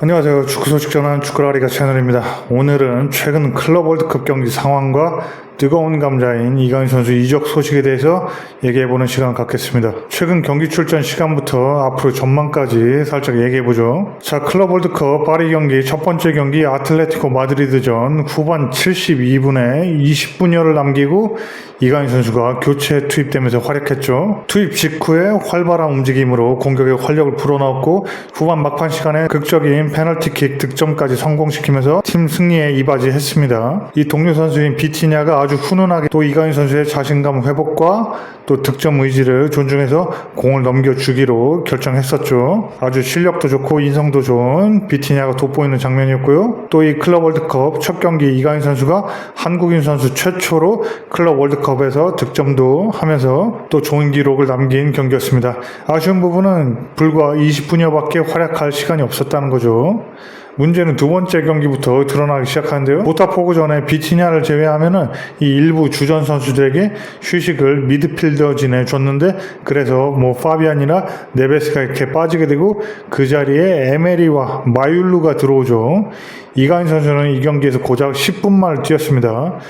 안녕하세요. 축구 소식 전하는 축구라리가 채널입니다. 오늘은 최근 클럽 월드컵 경기 상황과 뜨거운 감자인 이강인 선수 이적 소식에 대해서 얘기해보는 시간 갖겠습니다. 최근 경기 출전 시간부터 앞으로 전망까지 살짝 얘기해보죠. 자, 클럽 월드컵 파리 경기 첫 번째 경기 아틀레티코 마드리드전 후반 72분에 20분여를 남기고 이강인 선수가 교체 투입되면서 활약했죠. 투입 직후에 활발한 움직임으로 공격에 활력을 불어넣었고 후반 막판 시간에 극적인 페널티킥 득점까지 성공시키면서 팀 승리에 이바지했습니다. 이 동료 선수인 비티냐가 아주 훈훈하게 또 이강인 선수의 자신감 회복과 또 득점 의지를 존중해서 공을 넘겨주기로 결정했었죠. 아주 실력도 좋고 인성도 좋은 비티냐가 돋보이는 장면이었고요. 또 이 클럽 월드컵 첫 경기 이강인 선수가 한국인 선수 최초로 클럽 월드컵에서 득점도 하면서 또 좋은 기록을 남긴 경기였습니다. 아쉬운 부분은 불과 20분여밖에 활약할 시간이 없었다는 거죠. 문제는 두 번째 경기부터 드러나기 시작하는데요. 보타포그 전에 비티냐를 제외하면은 이 일부 주전 선수들에게 휴식을 미드필더진에 줬는데 그래서 뭐 파비안이나 네베스가 이렇게 빠지게 되고 그 자리에 에메리와 마율루가 들어오죠. 이강인 선수는 이 경기에서 고작 10분만을 뛰었습니다.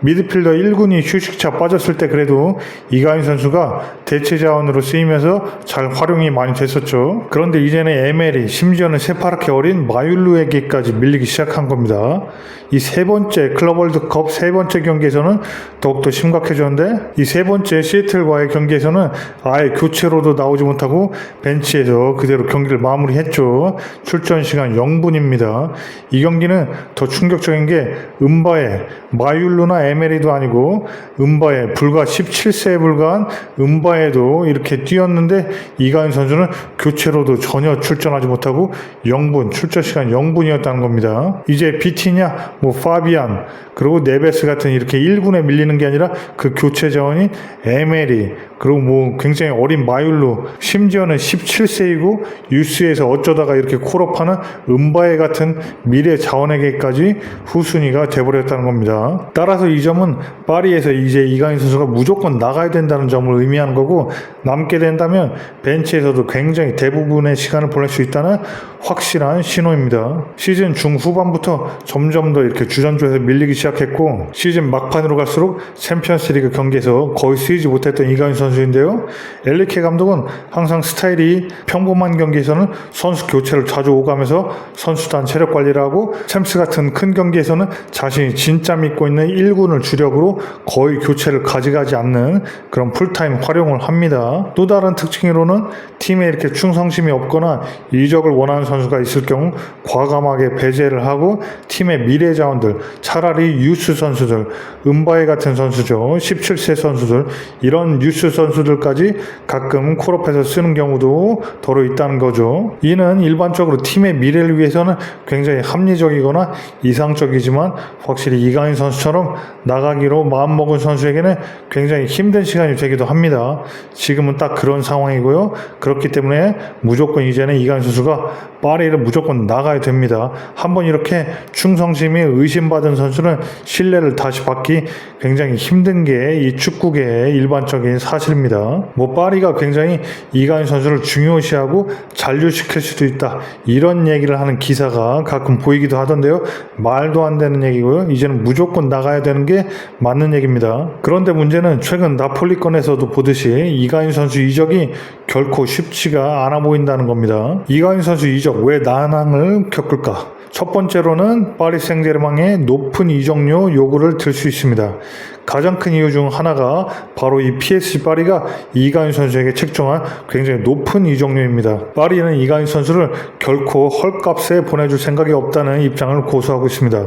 미드필더 1군이 휴식차 빠졌을 때 그래도 이가인 선수가 대체 자원으로 쓰이면서 잘 활용이 많이 됐었죠. 그런데 이제는 에메리, 심지어는 새파랗게 어린 마율루에게까지 밀리기 시작한 겁니다. 이 세 번째 클럽 월드컵 세 번째 경기에서는 더욱더 심각해졌는데 이 세 번째 시애틀과의 경기에서는 아예 교체로도 나오지 못하고 벤치에서 그대로 경기를 마무리했죠. 출전 시간 0분입니다. 이 경기는 더 충격적인 게 음바에 마율루나 에메리도 아니고 음바에 불과 17세에 불과한 음바에도 이렇게 뛰었는데 이가인 선수는 교체로도 전혀 출전하지 못하고 0분 출전 시간 0분이었다는 겁니다. 이제 비티냐 뭐 파비안 그리고 네베스 같은 이렇게 1군에 밀리는 게 아니라 그 교체 자원이 에메리 그리고 뭐 굉장히 어린 마율루 심지어는 17세이고 유스에서 어쩌다가 이렇게 콜업하는 음바에 같은 미래 자원에게까지 후순위가 돼버렸다는 겁니다. 따라서 이 점은 파리에서 이제 이강인 선수가 무조건 나가야 된다는 점을 의미하는 거고 남게 된다면 벤치에서도 굉장히 대부분의 시간을 보낼 수 있다는 확실한 신호입니다. 시즌 중후반부터 점점 더 이렇게 주전주에서 밀리기 시작했고 시즌 막판으로 갈수록 챔피언스리그 경기에서 거의 쓰이지 못했던 이강인 선수인데요. 엘리케 감독은 항상 스타일이 평범한 경기에서는 선수 교체를 자주 오가면서 선수단 체력 관리를 하고 챔스 같은 큰 경기에서는 자신이 진짜 믿고 있는 1군 을 주력으로 거의 교체를 가져가지 않는 그런 풀타임 활용을 합니다. 또 다른 특징으로는 팀에 이렇게 충성심이 없거나 이적을 원하는 선수가 있을 경우 과감하게 배제를 하고 팀의 미래 자원들 차라리 유스 선수들 음바에 같은 선수죠 17세 선수들 이런 유스 선수들까지 가끔 콜업해서 쓰는 경우도 더러 있다는 거죠 이는 일반적으로 팀의 미래를 위해서는 굉장히 합리적이거나 이상적이지만 확실히 이강인 선수처럼 나가기로 마음먹은 선수에게는 굉장히 힘든 시간이 되기도 합니다 지금은 딱 그런 상황이고요 그렇기 때문에 무조건 이제는 이강인 선수가 파리를 무조건 나가야 됩니다. 한번 이렇게 충성심이 의심받은 선수는 신뢰를 다시 받기 굉장히 힘든 게 이 축구계의 일반적인 사실입니다. 뭐 파리가 굉장히 이강인 선수를 중요시하고 잔류시킬 수도 있다. 이런 얘기를 하는 기사가 가끔 보이기도 하던데요. 말도 안 되는 얘기고요. 이제는 무조건 나가야 되는 게 맞는 얘기입니다. 그런데 문제는 최근 나폴리권에서도 보듯이 이강인 선수 이적이 결코 쉽지가 않아 보인다는 겁니다. 이강인 선수 이적 왜 난항을 겪을까? 첫 번째로는 파리 생제르맹의 높은 이적료 요구를 들 수 있습니다. 가장 큰 이유 중 하나가 바로 이 PSG 파리가 이강인 선수에게 책정한 굉장히 높은 이적료입니다. 파리는 이강인 선수를 결코 헐값에 보내줄 생각이 없다는 입장을 고수하고 있습니다.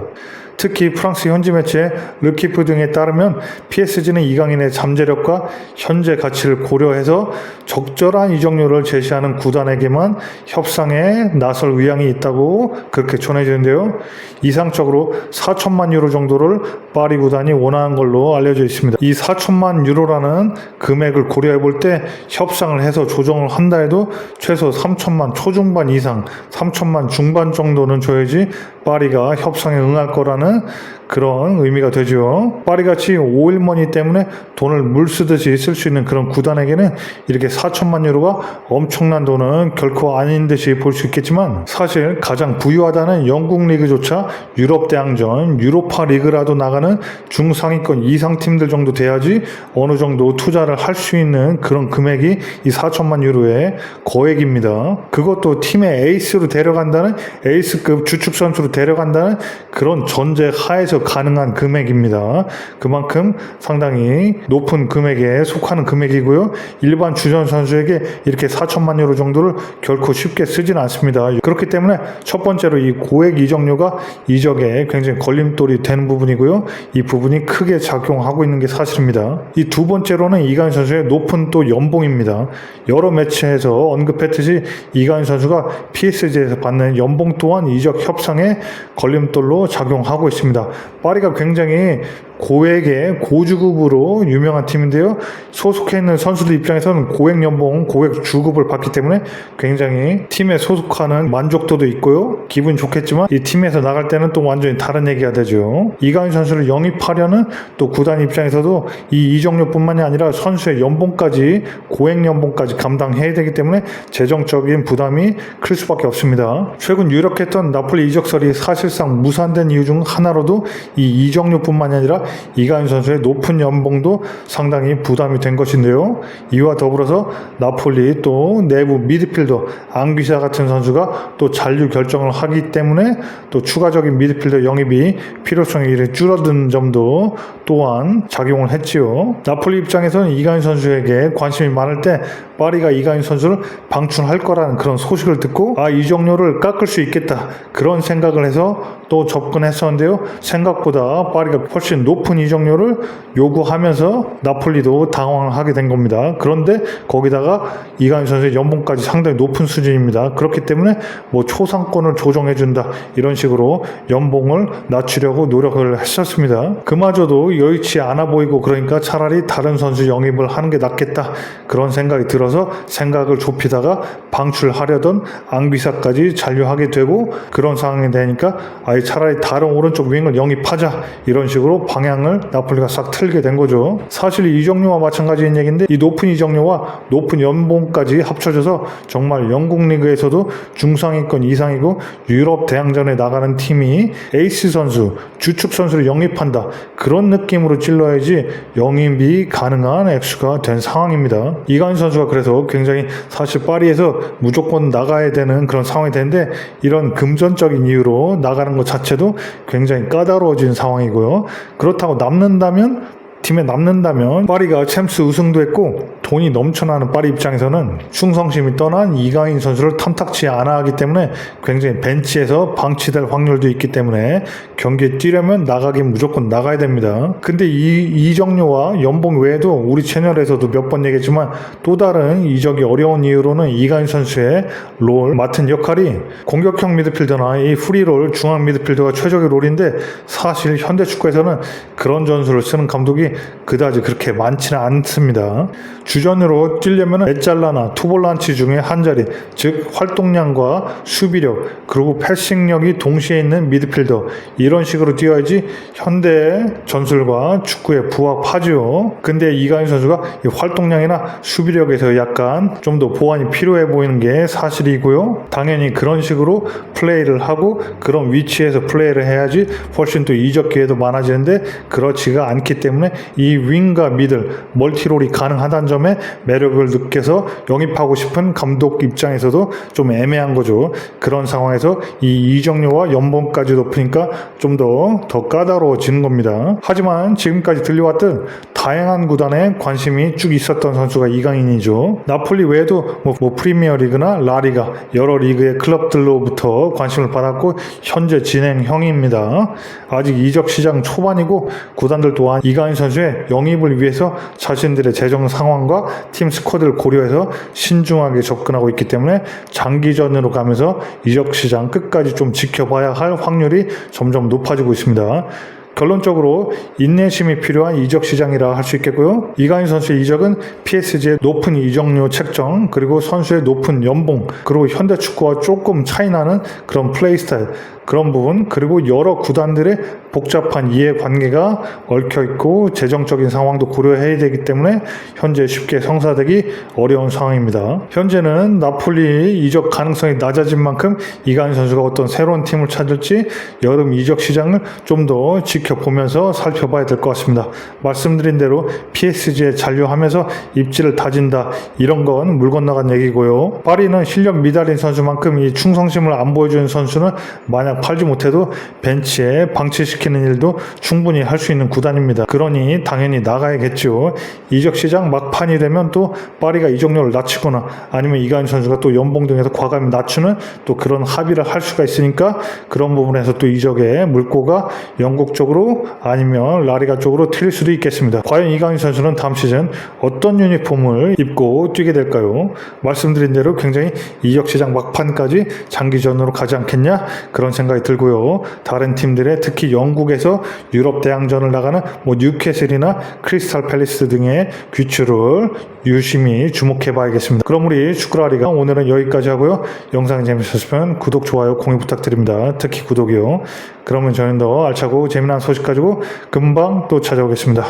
특히 프랑스 현지 매체 르키프 등에 따르면 PSG는 이강인의 잠재력과 현재 가치를 고려해서 적절한 이적료를 제시하는 구단에게만 협상에 나설 의향이 있다고 그렇게 전해지는데요. 이상적으로 4천만 유로 정도를 파리 구단이 원하는 걸로 알려져 있습니다. 이 4천만 유로라는 금액을 고려해 볼 때 협상을 해서 조정을 한다 해도 최소 3천만 초중반 이상, 3천만 중반 정도는 줘야지 파리가 협상에 응할 거라는 한다는 그런 의미가 되죠. 파리같이 오일머니 때문에 돈을 물 쓰듯이 쓸 수 있는 그런 구단에게는 이렇게 4천만 유로가 엄청난 돈은 결코 아닌 듯이 볼 수 있겠지만 사실 가장 부유하다는 영국 리그조차 유럽 대항전, 유로파 리그라도 나가는 중상위권 이상 팀들 정도 돼야지 어느 정도 투자를 할 수 있는 그런 금액이 이 4천만 유로의 거액입니다. 그것도 팀의 에이스로 데려간다는 에이스급 주축 선수로 데려간다는 그런 전제 하에서 가능한 금액입니다. 그만큼 상당히 높은 금액에 속하는 금액이고요. 일반 주전 선수에게 이렇게 4천만 유로 정도를 결코 쉽게 쓰진 않습니다. 그렇기 때문에 첫 번째로 이 고액 이적료가 이적에 굉장히 걸림돌이 되는 부분이고요. 이 부분이 크게 작용하고 있는 게 사실입니다. 이 두 번째로는 이강인 선수의 높은 또 연봉입니다. 여러 매체에서 언급했듯이 이강인 선수가 PSG에서 받는 연봉 또한 이적 협상에 걸림돌로 작용하고 있습니다. 파리가 굉장히 고액의 고주급으로 유명한 팀인데요. 소속해 있는 선수들 입장에서는 고액 연봉, 고액 주급을 받기 때문에 굉장히 팀에 소속하는 만족도도 있고요. 기분 좋겠지만 이 팀에서 나갈 때는 또 완전히 다른 얘기가 되죠. 이강인 선수를 영입하려는 또 구단 입장에서도 이 이적료뿐만이 아니라 선수의 연봉까지 고액 연봉까지 감당해야 되기 때문에 재정적인 부담이 클 수밖에 없습니다. 최근 유력했던 나폴리 이적설이 사실상 무산된 이유 중 하나로도 이 이적료뿐만이 아니라 이강인 선수의 높은 연봉도 상당히 부담이 된 것인데요. 이와 더불어서 나폴리 또 내부 미드필더 앙비샤 같은 선수가 또 잔류 결정을 하기 때문에 또 추가적인 미드필더 영입이 필요성이 줄어든 점도 또한 작용을 했지요. 나폴리 입장에서는 이강인 선수에게 관심이 많을 때 파리가 이강인 선수를 방출할 거라는 그런 소식을 듣고 아 이적료를 깎을 수 있겠다 그런 생각을 해서 또 접근했었는데요. 생각보다 파리가 훨씬 높은 이적료를 요구하면서 나폴리도 당황을 하게 된 겁니다. 그런데 거기다가 이강인 선수의 연봉까지 상당히 높은 수준입니다. 그렇기 때문에 뭐 초상권을 조정해준다 이런 식으로 연봉을 낮추려고 노력을 했었습니다. 그마저도 여의치 않아 보이고 그러니까 차라리 다른 선수 영입을 하는 게 낫겠다 그런 생각이 들어서 생각을 좁히다가 방출하려던 앙비사까지 잔류하게 되고 그런 상황이 되니까 아예 차라리 다른 오른쪽 윙을 영입하자 이런 식으로 방향을 나폴리가 싹 틀게 된 거죠. 사실 이적료와 마찬가지인 얘기인데 이 높은 이적료와 높은 연봉까지 합쳐져서 정말 영국 리그에서도 중상위권 이상이고 유럽 대항전에 나가는 팀이 에이스 선수, 주축 선수를 영입한다. 그런 느낌으로 찔러야지 영입이 가능한 액수가 된 상황입니다. 이강인 선수가 그래서 굉장히 사실 파리에서 무조건 나가야 되는 그런 상황이 되는데 이런 금전적인 이유로 나가는 것 자체도 굉장히 까다로워진 상황이고요. 그렇다고 남는다면 팀에 남는다면 파리가 챔스 우승도 했고 돈이 넘쳐나는 파리 입장에서는 충성심이 떠난 이강인 선수를 탐탁치 않아 하기 때문에 굉장히 벤치에서 방치될 확률도 있기 때문에 경기에 뛰려면 나가긴 무조건 나가야 됩니다. 근데 이 이적료와 연봉 외에도 우리 채널에서도 몇 번 얘기했지만 또 다른 이적이 어려운 이유로는 이강인 선수의 롤 맡은 역할이 공격형 미드필더나 이 프리롤 중앙 미드필더가 최적의 롤인데 사실 현대 축구에서는 그런 전술을 쓰는 감독이 그다지 그렇게 많지는 않습니다. 주 전으로 뛰려면 에잘라나 투볼란치 중에 한 자리, 즉 활동량과 수비력 그리고 패싱력이 동시에 있는 미드필더 이런 식으로 뛰어야지 현대 전술과 축구에 부합하죠. 근데 이강인 선수가 이 활동량이나 수비력에서 약간 좀 더 보완이 필요해 보이는 게 사실이고요. 당연히 그런 식으로 플레이를 하고 그런 위치에서 플레이를 해야지 훨씬 또 이적 기회도 많아지는데 그렇지가 않기 때문에 이 윙과 미들 멀티롤이 가능하다는 점에 매력을 느껴서 영입하고 싶은 감독 입장에서도 좀 애매한 거죠. 그런 상황에서 이 이적료와 연봉까지 높으니까 좀더더 까다로워지는 겁니다. 하지만 지금까지 들려왔던 다양한 구단에 관심이 쭉 있었던 선수가 이강인이죠. 나폴리 외에도 뭐, 뭐 프리미어리그나 라리가 여러 리그의 클럽들로부터 관심을 받았고 현재 진행형입니다. 아직 이적 시장 초반이고 구단들 또한 이강인 선수의 영입을 위해서 자신들의 재정 상황과 팀 스쿼드를 고려해서 신중하게 접근하고 있기 때문에 장기전으로 가면서 이적 시장 끝까지 좀 지켜봐야 할 확률이 점점 높아지고 있습니다. 결론적으로 인내심이 필요한 이적 시장이라 할 수 있겠고요. 이강인 선수의 이적은 PSG의 높은 이적료 책정 그리고 선수의 높은 연봉 그리고 현대 축구와 조금 차이 나는 그런 플레이 스타일 그런 부분 그리고 여러 구단들의 복잡한 이해관계가 얽혀 있고 재정적인 상황도 고려해야 되기 때문에 현재 쉽게 성사되기 어려운 상황입니다. 현재는 나폴리 이적 가능성이 낮아진 만큼 이강인 선수가 어떤 새로운 팀을 찾을지 여름 이적 시장을 좀 더 지켜보면서 살펴봐야 될 것 같습니다. 말씀드린 대로 PSG에 잔류하면서 입지를 다진다 이런 건 물 건너간 얘기고요. 파리는 실력 미달인 선수만큼 이 충성심을 안 보여주는 선수는 만약 팔지 못해도 벤치에 방치시키는 일도 충분히 할 수 있는 구단입니다. 그러니 당연히 나가야겠죠. 이적 시장 막판이 되면 또 파리가 이적료를 낮추거나 아니면 이강인 선수가 또 연봉 등에서 과감히 낮추는 또 그런 합의를 할 수가 있으니까 그런 부분에서 또 이적의 물꼬가 영국 쪽으로 아니면 라리가 쪽으로 튈 수도 있겠습니다. 과연 이강인 선수는 다음 시즌 어떤 유니폼을 입고 뛰게 될까요? 말씀드린 대로 굉장히 이적 시장 막판까지 장기전으로 가지 않겠냐 그런 생각 이 들고요. 다른 팀들의 특히 영국에서 유럽 대항전을 나가는 뭐 뉴캐슬이나 크리스탈 팰리스 등의 귀추를 유심히 주목해 봐야겠습니다. 그럼 우리 축구라리가 오늘은 여기까지 하고요. 영상이 재밌었으면 구독, 좋아요, 공유 부탁드립니다. 특히 구독이요. 그러면 저는 더 알차고 재미난 소식 가지고 금방 또 찾아오겠습니다.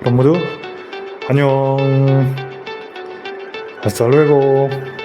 그럼 모두 안녕. 아스탈루에고.